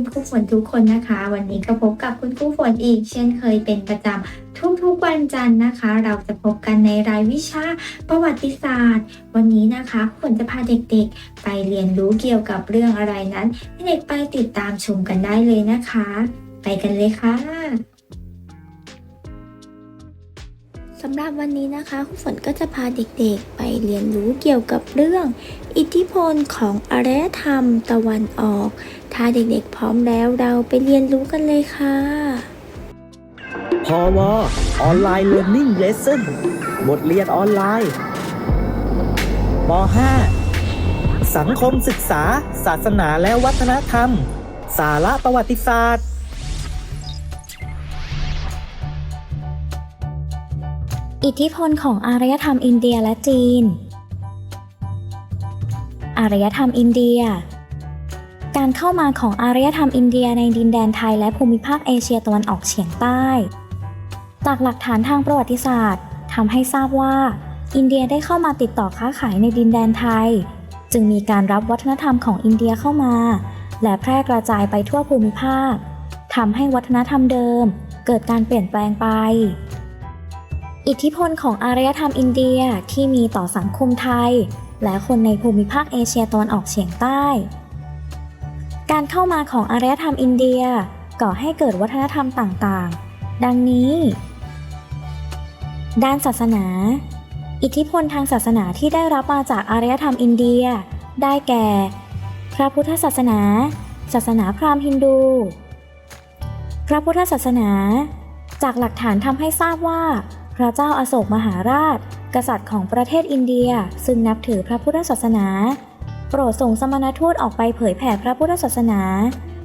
คุณครูฝนทุกคนนะคะ วันนี้ก็พบกับคุณครูฝนอีก เช่นเคยเป็นประจำทุกๆวันจันทร์นะคะ เราจะพบกันในรายวิชาประวัติศาสตร์ วันนี้นะคะฝนจะพาเด็กๆ ไปเรียนรู้เกี่ยวกับเรื่องอะไรนั้นให้เด็กไปติดตามชมกันได้เลยนะคะ ไปกันเลยค่ะำหรับวันนี้นะคะครูฝนก็จะพาเด็กๆไปเรียนรู้เกี่ยวกับเรื่อง อิทธิพลของอารยธรรมตะวันออก ถ้าเด็กๆพร้อมแล้วเราไปเรียนรู้กันเลยค่ะพอวออนไลน์เรียน i ิ g เลส o n บทเรียนออนไลน์ป .5 สังคมศึกษา ศาสนาและวัฒนธรรม สาระประวัติศาสตร์ อิทธิพลของอารยธรรมอินเดียและจีน อารยธรรมอินเดีย การเข้ามาของอารยธรรมอินเดียในดินแดนไทยและภูมิภาคเอเชียตะวันออกเฉียงใต้ จากหลักฐานทางประวัติศาสตร์ทำให้ทราบว่า อินเดียได้เข้ามาติดต่อค้าขายในดินแดนไทย จึงมีการรับวัฒนธรรมของอินเดียเข้ามา และแพร่กระจายไปทั่วภูมิภาคทำให้วัฒนธรรมเดิม เกิดการเปลี่ยนแปลงไป อิทธิพลของอารยธรรมอินเดียที่มีต่อสังคมไทย และคนในภูมิภาคเอเชียตะวันออกเฉียงใต้ การเข้ามาของอารยธรรมอินเดียก่อให้เกิดวัฒนธรรมต่างๆ ดังนี้ ด้านศาสนา อิทธิพลทางศาสนาที่ได้รับมาจากอารยธรรมอินเดีย ได้แก่ พระพุทธศาสนา ศาสนาพราหมณ์ฮินดู พระพุทธศาสนา จากหลักฐานทำให้ทราบว่า พระเจ้าอาโศกมหาราช กษัตริย์ของประเทศอินเดีย ซึ่งนับถือพระพุทธศาสนา โปรดส่งสมณทูตออกไปเผยแผ่พระพุทธศาสนา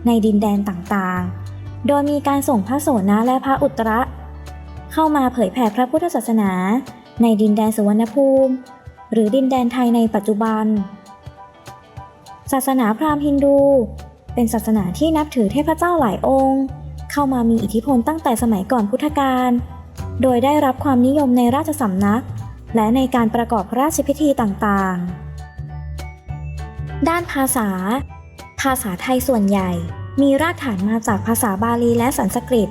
ในดินแดนต่างๆ โดยมีการส่งพระโสนะและพระอุตระ เข้ามาเผยแผ่พระพุทธศาสนา ในดินแดนสุวรรณภูมิ หรือดินแดนไทยในปัจจุบัน ศาสนาพราหมณ์ฮินดู เป็นศาสนาที่นับถือเทพเจ้าหลายองค์ เข้ามามีอิทธิพลตั้งแต่สมัยก่อนพุทธกาล โดยได้รับความนิยมในราชสำนัก และในการประกอบพระราชพิธีต่างๆ ด้านภาษา ภาษาไทยส่วนใหญ่ มีรากฐานมาจากภาษาบาลีและสันสกฤต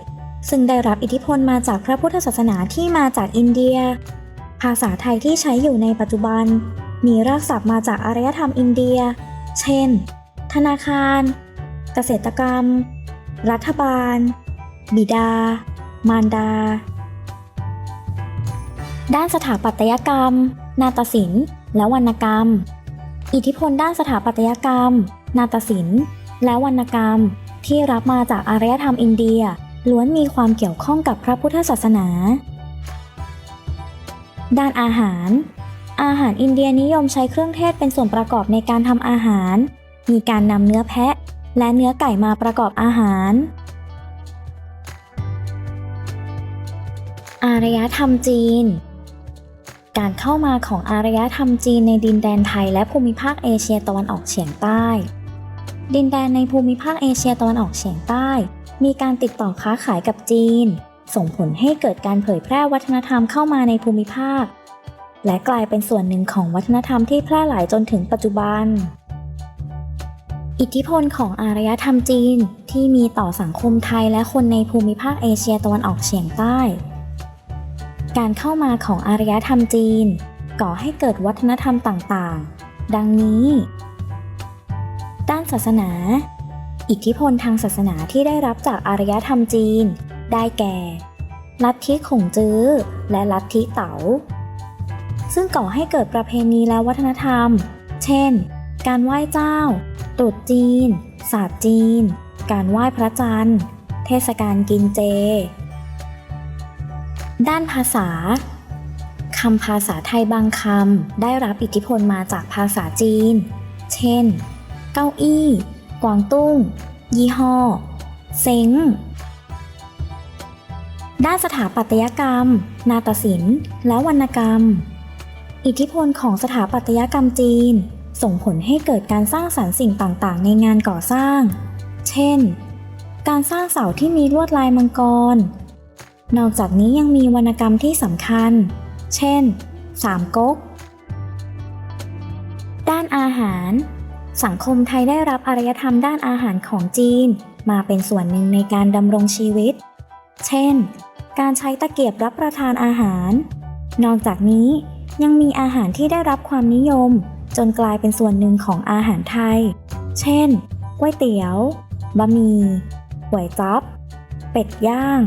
ซึ่งได้รับอิทธิพลมาจากพระพุทธศาสนาที่มาจากอินเดีย ภาษาไทยที่ใช้อยู่ในปัจจุบัน มีรากศัพท์มาจากอารยธรรมอินเดีย เช่น ธนาคาร เกษตรกรรม รัฐบาล บิดา มารดา ด้านสถาปัตยกรรม นาฏศิลป์ และวรรณกรรม อิทธิพลด้านสถาปัตยกรรม นาฏศิลป์ และวรรณกรรม ที่รับมาจากอารยธรรมอินเดียล้วนมีความเกี่ยวข้องกับพระพุทธศาสนา ด้านอาหาร อาหารอินเดียนิยมใช้เครื่องเทศเป็นส่วนประกอบในการทำอาหาร มีการนำเนื้อแพะ และเนื้อไก่มาประกอบอาหาร อารยธรรมจีน การเข้ามาของอารยธรรมจีนในดินแดนไทยและภูมิภาคเอเชียตะวันออกเฉียงใต้ ดินแดนในภูมิภาคเอเชียตะวันออกเฉียงใต้ มีการติดต่อค้าขายกับจีน ส่งผลให้เกิดการเผยแพร่วัฒนธรรมเข้ามาในภูมิภาค และกลายเป็นส่วนหนึ่งของวัฒนธรรมที่แพร่หลายจนถึงปัจจุบัน อิทธิพลของอารยธรรมจีนที่มีต่อสังคมไทยและคนในภูมิภาคเอเชียตะวันออกเฉียงใต้ การเข้ามาของอารยธรรมจีน ก่อให้เกิดวัฒนธรรมต่างๆ ดังนี้ ด้านศาสนา อิทธิพลทางศาสนาที่ได้รับจากอารยธรรมจีน ได้แก่ ลัทธิขงจื้อ และลัทธิเต๋า ซึ่งก่อให้เกิดประเพณีและวัฒนธรรม เช่น การไหว้เจ้า ตรุษจีน ศาสตร์จีน การไหว้พระจันทร์ เทศกาลกินเจ ด้านภาษาคำภาษาไทยบางคำได้รับอิทธิพลมาจากภาษาจีน เช่น เก้าอี้ กวางตุ้ง ยี่ห้อ เซ็ง ด้านสถาปัตยกรรม นาฏศิลป์ และวรรณกรรม อิทธิพลของสถาปัตยกรรมจีน ส่งผลให้เกิดการสร้างสรรค์สิ่งต่างๆ ในงานก่อสร้าง เช่น การสร้างเสาที่มีลวดลายมังกร นอกจากนี้ยังมีวรรณกรรมที่สำคัญ เช่น สามก๊ก ด้านอาหาร สังคมไทยได้รับอารยธรรมด้านอาหารของจีน มาเป็นส่วนหนึ่งในการดำรงชีวิต เช่น การใช้ตะเกียบรับประทานอาหาร นอกจากนี้ยังมีอาหารที่ได้รับความนิยม จนกลายเป็นส่วนหนึ่งของอาหารไทย เช่นก๋วยเตี๋ยว บะหมี่ก๋วยจั๊บ เป็ดย่าง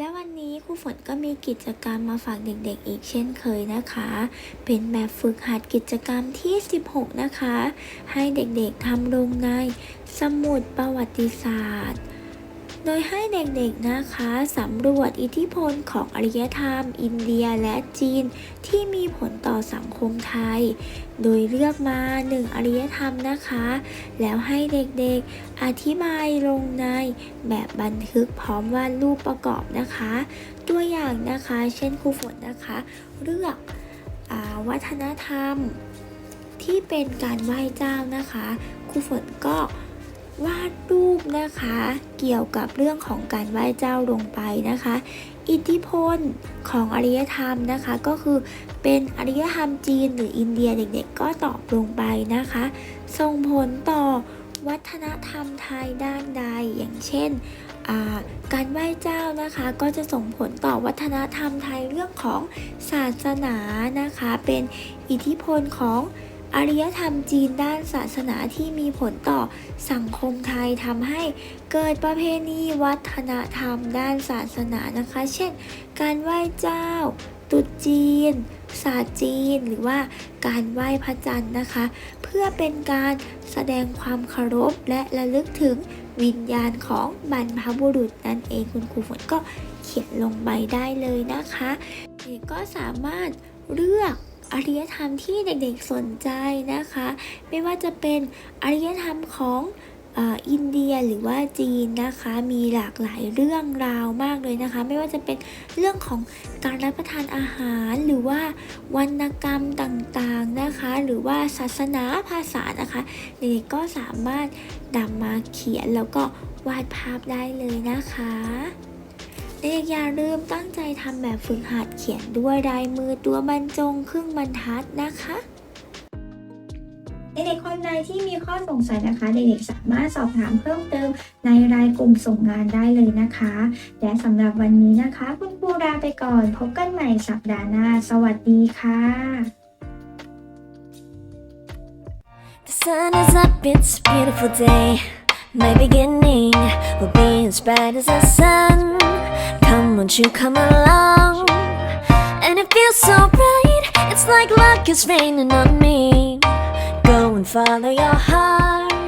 และวันนี้ครูฝนก็มีกิจกรรมมาฝากเด็กๆอีกเช่นเคยนะคะ เป็นแบบฝึกหัดกิจกรรมที่ 16 นะคะ ให้เด็กๆทำลงในสมุดประวัติศาสตร์ โดยให้เด็กๆนะคะสำรวจอิทธิพลของอารยธรรม อินเดียและจีน ที่มีผลต่อสังคมไทย โดยเลือกมาหนึ่งอารยธรรมนะคะ แล้วให้เด็กๆอธิบายลงในแบบบันทึกพร้อมวาดรูปประกอบนะคะ ตัวอย่างนะคะ เช่นครูฝนนะคะ เลือกอวัฒนธรรมที่เป็นการไหว้เจ้านะคะครูฝนก็ วาดรูปนะคะ เกี่ยวกับเรื่องของการไหว้เจ้าลงไปนะคะ อิทธิพลของอารยธรรมนะคะ ก็คือเป็นอารยธรรมจีนหรืออินเดียเด็กๆ ก็ตอบลงไปนะคะ ส่งผลต่อวัฒนธรรมไทยด้านใดอย่างเช่นการไหว้เจ้านะคะ ก็จะส่งผลต่อวัฒนธรรมไทยเรื่องของศาสนานะคะ เป็นอิทธิพลของ อารยธรรมจีนด้านศาสนาที่มีผลต่อสังคมไทยทำให้เกิดประเพณีวัฒนธรรมด้านศาสนานะคะ เช่น การไหว้เจ้าตรุษจีน ศาสตร์จีน หรือว่าการไหว้พระจันทร์นะคะ เพื่อเป็นการแสดงความเคารพและระลึกถึงวิญญาณของบรรพบุรุษนั่นเองคุณครูฝนก็เขียนลงไปได้เลยนะคะเด็กก็สามารถเลือก อารยธรรมที่เด็กๆสนใจนะคะ ไม่ว่าจะเป็นอารยธรรมของอินเดียหรือว่าจีนนะคะมีหลากหลายเรื่องราวมากเลยนะคะ ไม่ว่าจะเป็นเรื่องของการรับประทานอาหารหรือว่าวรรณกรรมต่างๆนะคะ หรือว่าศาสนาภาษานะคะเด็กๆก็สามารถนำมาเขียนแล้วก็วาดภาพได้เลยนะคะ เด็กๆอย่าลืมตั้งใจทำแบบฝึกหัดเขียนด้วยลายมือตัวบรรจงครึ่งบรรทัดนะคะเด็กๆคนใดที่มีข้อสงสัยนะคะ เด็กๆสามารถสอบถามเพิ่มเติมในรายกลุ่มส่งงานได้เลยนะคะ และสำหรับวันนี้นะคะ คุณครูลาไปก่อน พบกันใหม่สัปดาห์หน้า สวัสดีค่ะ The sun is up, it's a beautiful day. My beginning will be as bright as the sun. Won't you come along? And it feels so bright, it's like luck is raining on me. Go and follow your heart.